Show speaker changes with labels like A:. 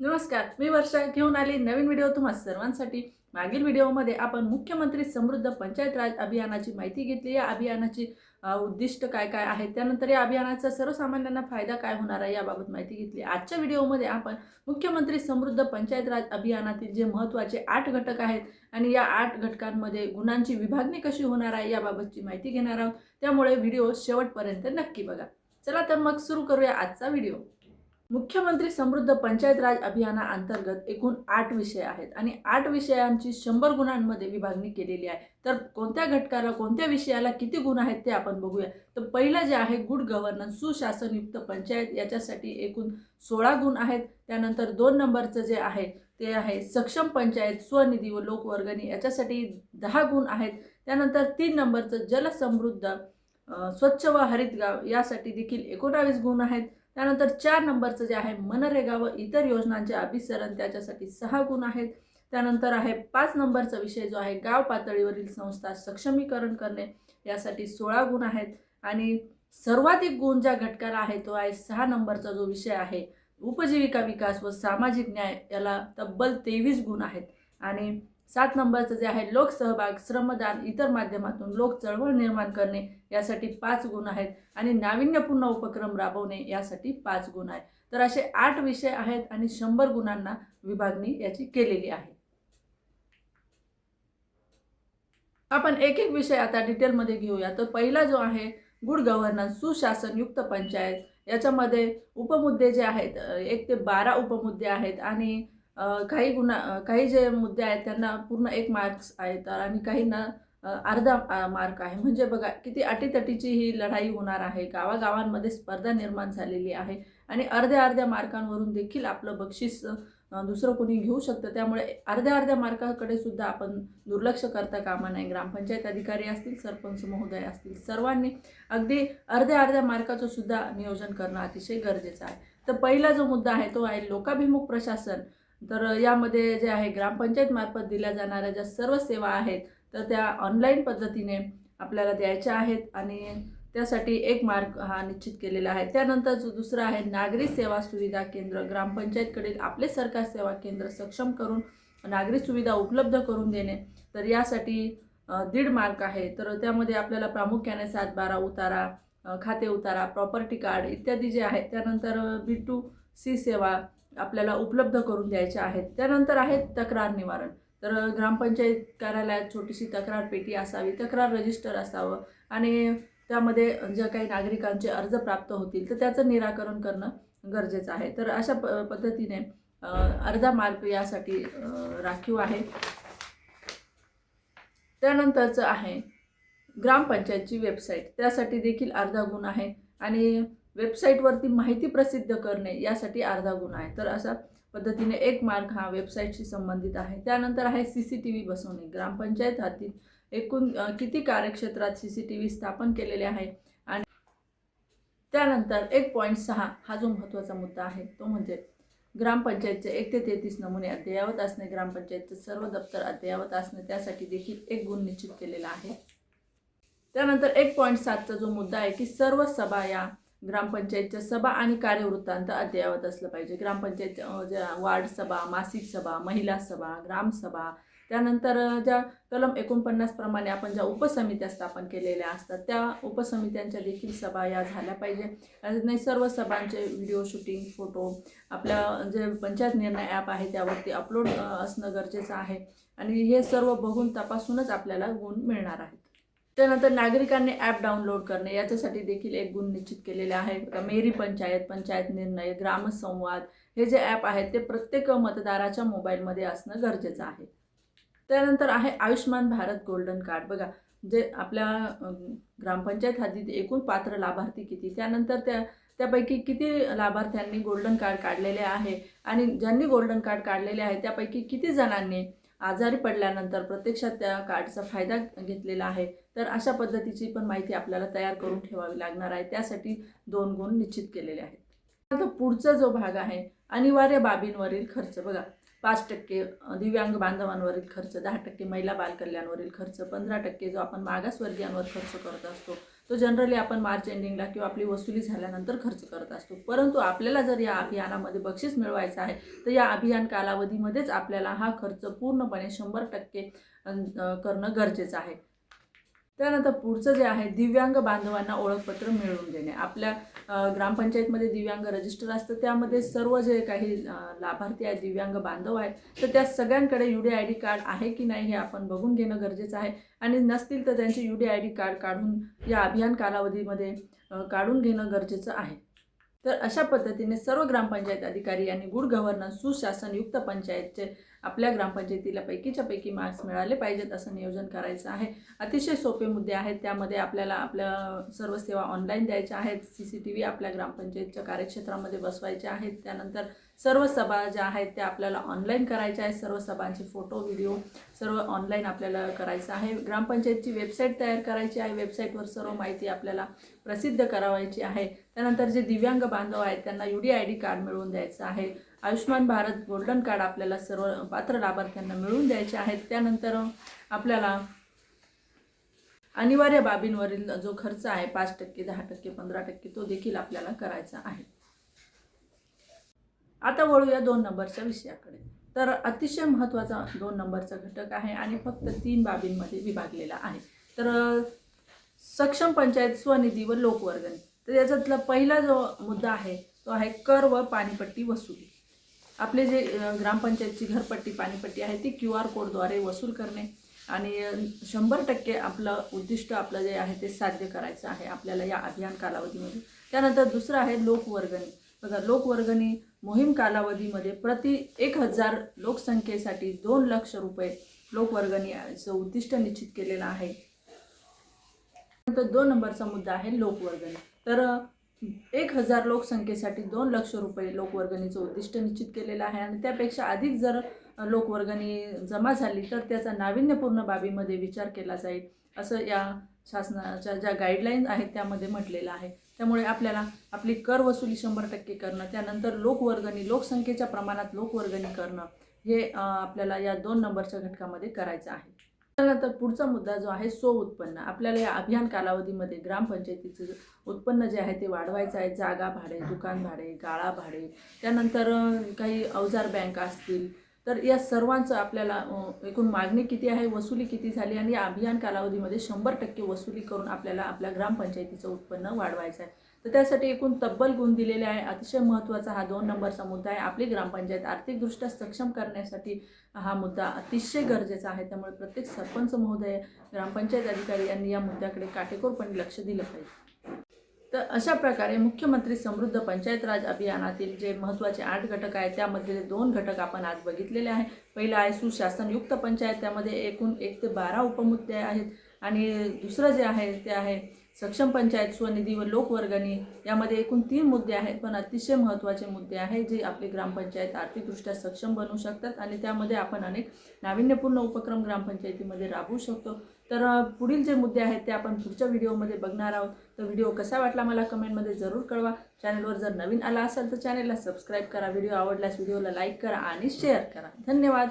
A: नमस्कार मी वर्षा घेऊन आली नवीन व्हिडिओ तुम्हा सर्वांसाठी. मागील व्हिडिओमध्ये आपण मुख्यमंत्री समृद्ध पंचायत राज अभियानाची माहिती घेतली. या अभियानाची उद्दिष्ट काय काय आहे? त्यानंतर या अभियानाचा सर्वसामान्यांना फायदा काय होणार आहे याबाबत माहिती घेतली. आजच्या व्हिडिओमध्ये आपण मुख्यमंत्री समृद्ध पंचायत राज अभियानातील जे महत्त्वाचे आठ घटक आहेत आणि या आठ घटकांमध्ये गुणांची विभागणी कशी होणार आहे याबाबतची माहिती घेणार आहोत. त्यामुळे व्हिडिओ शेवटपर्यंत नक्की बघा. चला तर मग सुरू करूया आजचा व्हिडिओ मुख्यमंत्री समृद्ध पंचायत राज अभियानाअंतर्गत एकूण आठ विषय आहेत आणि आठ विषयांची शंभर गुणांमध्ये विभागणी केलेली आहे. तर कोणत्या घटकाला कोणत्या विषयाला किती गुण आहेत ते आपण बघूया. तर पहिलं जे आहे गुड गव्हर्नन्स सुशासनयुक्त पंचायत याच्यासाठी एकूण सोळा गुण आहेत. त्यानंतर दोन नंबरचं जे आहे ते आहे सक्षम पंचायत स्वनिधी व लोकवर्गणी याच्यासाठी दहा गुण आहेत. त्यानंतर तीन नंबरचं जलसमृद्ध स्वच्छ व हरित गाव यासाठी देखील एकोणावीस गुण आहेत. त्यानंतर चार नंबरचं जे आहे मनरेगा व इतर योजनांचे अभिसरण त्याच्यासाठी सहा गुण आहेत. त्यानंतर आहे पाच नंबरचा विषय जो आहे गाव पातळीवरील संस्था सक्षमीकरण करणे यासाठी सोळा गुण आहेत. आणि सर्वाधिक गुण ज्या घटकाला आहे तो आहे सहा नंबरचा जो विषय आहे उपजीविका विकास व सामाजिक न्याय याला तब्बल तेवीस गुण आहेत. आणि सात नंबरचं जे आहे लोकसहभाग श्रमदान इतर माध्यमातून लोक चळवळ निर्माण करणे यासाठी पाच गुण आहेत. आणि नाविन्यपूर्ण उपक्रम राबवणे यासाठी पाच गुण आहेत. तर असे आठ विषय आहेत आणि शंभर गुणांना विभागणी याची केलेली आहे. आपण एक एक विषय आता डिटेलमध्ये घेऊया. तर पहिला जो आहे गुड गव्हर्नन्स सुशासनयुक्त पंचायत. याच्यामध्ये उपमुद्दे जे आहेत एक ते बारा उपमुद्दे आहेत. आणि काही गुन्हा काही जे मुद्दे आहेत त्यांना पूर्ण एक मार्क्स आहेत आणि काहींना अर्धा मार्क आहे. म्हणजे बघा किती अटीतटीची ही लढाई होणार आहे. गावागावांमध्ये स्पर्धा निर्माण झालेली आहे आणि अर्ध्या अर्ध्या मार्कांवरून देखील आपलं बक्षीस दुसरं कोणी घेऊ शकतं. त्यामुळे अर्ध्या अर्ध्या मार्काकडे सुद्धा आपण दुर्लक्ष करता कामा नाही ग्रामपंचायत अधिकारी असतील सरपंच महोदय असतील सर्वांनी अगदी अर्ध्या अर्ध्या मार्काचं सुद्धा नियोजन करणं अतिशय गरजेचं आहे. तर पहिला जो मुद्दा आहे तो आहे लोकाभिमुख प्रशासन. तर यामध्ये जे आहे ग्रामपंचायतमार्फत दिल्या जाणाऱ्या ज्या सर्व सेवा आहेत तर त्या ऑनलाईन पद्धतीने आपल्याला द्यायच्या आहेत आणि त्यासाठी एक मार्ग हा निश्चित केलेला आहे. त्यानंतर जो दुसरा आहे नागरी सेवा सुविधा केंद्र. ग्रामपंचायतकडील आपले सरकार सेवा केंद्र सक्षम करून नागरी सुविधा उपलब्ध करून देणे तर यासाठी दीड मार्क आहे. तर त्यामध्ये आपल्याला प्रामुख्याने सात बारा उतारा खाते उतारा प्रॉपर्टी कार्ड इत्यादी जे आहेत त्यानंतर बी टू सी सेवा आपल्याला उपलब्ध करून द्यायच्या आहेत. त्यानंतर आहेत तक्रार निवारण. तर ग्रामपंचायत कार्यालयात छोटीशी तक्रार पेटी असावी तक्रार रजिस्टर असावं आणि त्यामध्ये ज्या काही नागरिकांचे अर्ज प्राप्त होतील तर त्याचं निराकरण करणं गरजेचं आहे. तर अशा प पद्धतीने अर्धा मार्क यासाठी राखीव आहे. त्यानंतरचं आहे ग्रामपंचायतची वेबसाईट त्यासाठी देखील अर्धा गुण आहे. आणि वेबसाईटवरती माहिती प्रसिद्ध करणे यासाठी अर्धा गुण आहे. तर अशा पद्धतीने एक मार्ग हा वेबसाईटशी संबंधित आहे. त्यानंतर आहे सी सी टी व्ही बसवणे. ग्रामपंचायत हाती एकूण किती कार्यक्षेत्रात सी सी टी व्ही स्थापन केलेले आहे? आणि त्यानंतर एक पॉईंट सहा हा जो महत्त्वाचा मुद्दा आहे तो म्हणजे ग्रामपंचायतचे एक ते तेहतीस नमुने अद्ययावत असणे ग्रामपंचायतचे सर्व दप्तर अद्ययावत असणे त्यासाठी देखील एक गुण निश्चित केलेला आहे. त्यानंतर एक पॉईंट सातचा जो मुद्दा आहे की सर्व सभा या ग्रामपंचायतच्या सभा आणि कार्यवृत्तांत अद्ययावत असलं पाहिजे. ग्रामपंचायत ज्या वार्ड सभा मासिक सभा महिला सभा ग्रामसभा त्यानंतर ज्या कलम एकोणपन्नास प्रमाणे आपण ज्या उपसमित्या स्थापन केलेल्या असतात त्या उपसमित्यांच्या देखील सभा या झाल्या पाहिजे. नाही सर्व सभांचे व्हिडिओ शूटिंग फोटो आपल्या जे पंचायत निर्णय ॲप आहे त्यावरती अपलोड असणं गरजेचं आहे. आणि हे सर्व बघून तपासूनच आपल्याला गुण मिळणार आहेत. त्यानंतर नागरिकांनी ॲप डाउनलोड करणे याच्यासाठी देखील एक गुण निश्चित केलेले आहे. मेरी पंचायत पंचायत निर्णय ग्रामसंवाद हे जे ॲप आहेत ते प्रत्येक मतदाराच्या मोबाईलमध्ये असणं गरजेचं आहे. त्यानंतर आहे आयुष्मान भारत गोल्डन कार्ड बघा जे आपल्या ग्रामपंचायत हद्दीत एकूण पात्र लाभार्थी किती? त्यानंतर त्या त्यापैकी किती लाभार्थ्यांनी गोल्डन कार्ड काढलेले आहे? आणि ज्यांनी गोल्डन कार्ड काढलेले आहे त्यापैकी किती जणांनी आजारी पडल्यानंतर प्रत्यक्षात त्या कार्डचा फायदा घेतलेला आहे? तर अशा पद्धतीची पण माहिती आपल्याला तयार करून ठेवावी लागणार आहे. त्यासाठी दोन गुण निश्चित केलेले आहेत. आता पुढचा जो भाग आहे अनिवार्य बाबींवरील खर्च. बघा पाच टक्के दिव्यांग बांधवांवरील खर्च दहा टक्के महिला बालकल्याणवरील खर्च पंधरा टक्के जो आपण मागासवर्गीयांवर खर्च करत असतो तो जनरली आपण मार्च एंडिंगला किंवा आपली वसुली झाल्यानंतर खर्च करत असतो. परंतु आपल्याला जर या अभियानामध्ये बक्षीस मिळवायचं आहे तर या अभियान कालावधीमध्येच आपल्याला हा खर्च पूर्णपणे शंभर टक्के करणं गरजेचं आहे. त्यानंतर पुढचं जे आहे दिव्यांग बांधवांना ओळखपत्र मिळवून देणे. आपल्या ग्रामपंचायतमध्ये दिव्यांग रजिस्टर असतं त्यामध्ये सर्व जे काही लाभार्थी आहेत दिव्यांग बांधव आहेत तर त्या सगळ्यांकडे U D I D card आहे की नाही हे आपण बघून घेणं गरजेचं आहे. आणि नसतील तर त्यांचे U D I D card काढून या अभियान कालावधीमध्ये काढून घेणं गरजेचं आहे. तर अशा पद्धतीने सर्व ग्रामपंचायत अधिकारी यांनी गुड गव्हर्नन्स सुशासनयुक्त पंचायतचे आपल्या ग्रामपंचायतीला पैकीच्या पैकी मार्क्स मिळाले पाहिजेत असं नियोजन करायचं आहे. अतिशय सोपे मुद्दे आहेत. त्यामध्ये आपल्याला आपल्या सर्व सेवा ऑनलाईन द्यायच्या आहेत. सी सी टी व्ही आपल्या ग्रामपंचायतच्या कार्यक्षेत्रामध्ये बसवायच्या आहेत. त्यानंतर सर्व सभा ज्या आहेत त्या आपल्याला ऑनलाईन करायच्या आहेत. सर्व सभांचे फोटो व्हिडिओ सर्व ऑनलाईन आपल्याला करायचं आहे. ग्रामपंचायतची वेबसाईट तयार करायची आहे. वेबसाईटवर सर्व माहिती आपल्याला प्रसिद्ध करावायची आहे. त्यानंतर जे दिव्यांग बांधव आहेत त्यांना U D I D card मिळवून द्यायचं आहे. आयुष्यमान भारत गोल्डन कार्ड आपल्याला सर्व पात्र लाभार्थ्यांना मिळवून द्यायचे आहेत. त्यानंतर आपल्याला अनिवार्य बाबींवरील जो खर्च आहे पाच टक्के दहा टक्के पंधरा टक्के तो देखील आपल्याला करायचा आहे. आता वळूया दोन नंबरच्या विषयाकडे. तर अतिशय महत्त्वाचा दोन नंबरचा घटक आहे आणि फक्त तीन बाबींमध्ये विभागलेला आहे. तर सक्षम पंचायत स्वनिधी व लोकवर्गणी. तर याच्यातला पहिला जो मुद्दा आहे तो आहे कर व पाणीपट्टी वसुली. आपले जे ग्रामपंचायतची घरपट्टी पाणीपट्टी आहे ती क्यू आर कोडद्वारे वसूल करणे आणि शंभर टक्के आपलं उद्दिष्ट आपलं जे आहे ते साध्य करायचं आहे आपल्याला या अभियान कालावधीमध्ये. त्यानंतर दुसरं आहे लोकवर्गणी. बघा लोकवर्गणी मोहीम कालावधीमध्ये प्रति एक हजार लोकसंख्येसाठी दोन लक्ष रुपये लोकवर्गणीचं उद्दिष्ट निश्चित केलेलं आहे. नंतर दोन नंबरचा मुद्दा आहे लोकवर्गणी. तर एक हजार लोकसंख्येसाठी दोन लक्ष रुपये लोकवर्गणीचं उद्दिष्ट निश्चित केलेलं आहे आणि त्यापेक्षा अधिक जर लोकवर्गणी जमा झाली तर त्याचा नाविन्यपूर्ण बाबीमध्ये विचार केला जाईल असं या शासनाच्या ज्या गाईडलाईन्स आहेत त्यामध्ये म्हटलेलं आहे. त्यामुळे आपल्याला आपली कर वसुली शंभर टक्के करणं त्यानंतर लोकवर्गणी लोकसंख्येच्या प्रमाणात लोकवर्गणी करणं हे आपल्याला या दोन नंबरच्या घटकामध्ये करायचं आहे. त्यानंतर पुढचा मुद्दा जो आहे सो उत्पन्न. आपल्याला या अभियान कालावधीमध्ये ग्रामपंचायतीचं उत्पन्न जे आहे ते वाढवायचं आहे. जागा भाडे दुकान भाडे गाळा भाडे त्यानंतर काही अवजार बँका असतील. तर या सर्वांचं आपल्याला एकूण मागणी किती आहे वसुली किती झाली आणि या अभियान कालावधीमध्ये शंभर टक्के वसुली करून आपल्याला आपल्या ग्रामपंचायतीचं उत्पन्न वाढवायचं आहे. तर त्यासाठी एकूण तब्बल गुण दिलेले आहे. अतिशय महत्त्वाचा हा दोन नंबरचा मुद्दा आहे. आपली ग्रामपंचायत आर्थिकदृष्ट्या सक्षम करण्यासाठी हा मुद्दा अतिशय गरजेचा आहे. त्यामुळे प्रत्येक सरपंच महोदय ग्रामपंचायत अधिकारी यांनी या मुद्द्याकडे काटेकोरपणे लक्ष दिलं पाहिजे. तर अशा प्रकारे मुख्यमंत्री समृद्ध पंचायत राज अभियानातील जे महत्त्वाचे आठ घटक आहेत त्यामधले दोन घटक आपण आज बघितलेले आहे पहिला आहे सुशासनयुक्त पंचायत. त्यामध्ये एकूण एक ते बारा उपमुद्दे आहेत. आणि दुसरं जे आहे ते आहे सक्षम पंचायत स्वनिधी व लोकवर्गणी यामध्ये एकूण तीन मुद्दे आहेत. पण अतिशय महत्त्वाचे मुद्दे आहेत जे आपली ग्रामपंचायत आर्थिकदृष्ट्या सक्षम बनवू शकतात आणि त्यामध्ये आपण अनेक नाविन्यपूर्ण उपक्रम ग्रामपंचायतीमध्ये राबवू शकतो. तर पुढील जे मुद्दे आहेत ते आपण पुढच्या व्हिडिओमध्ये बघणार आहोत. तर व्हिडिओ कसा वाटला मला कमेंटमध्ये जरूर कळवा. चॅनलवर जर नवीन आला असेल तर चॅनलला सबस्क्राईब करा. व्हिडिओ आवडल्यास व्हिडिओला लाईक करा आणि शेअर करा. धन्यवाद.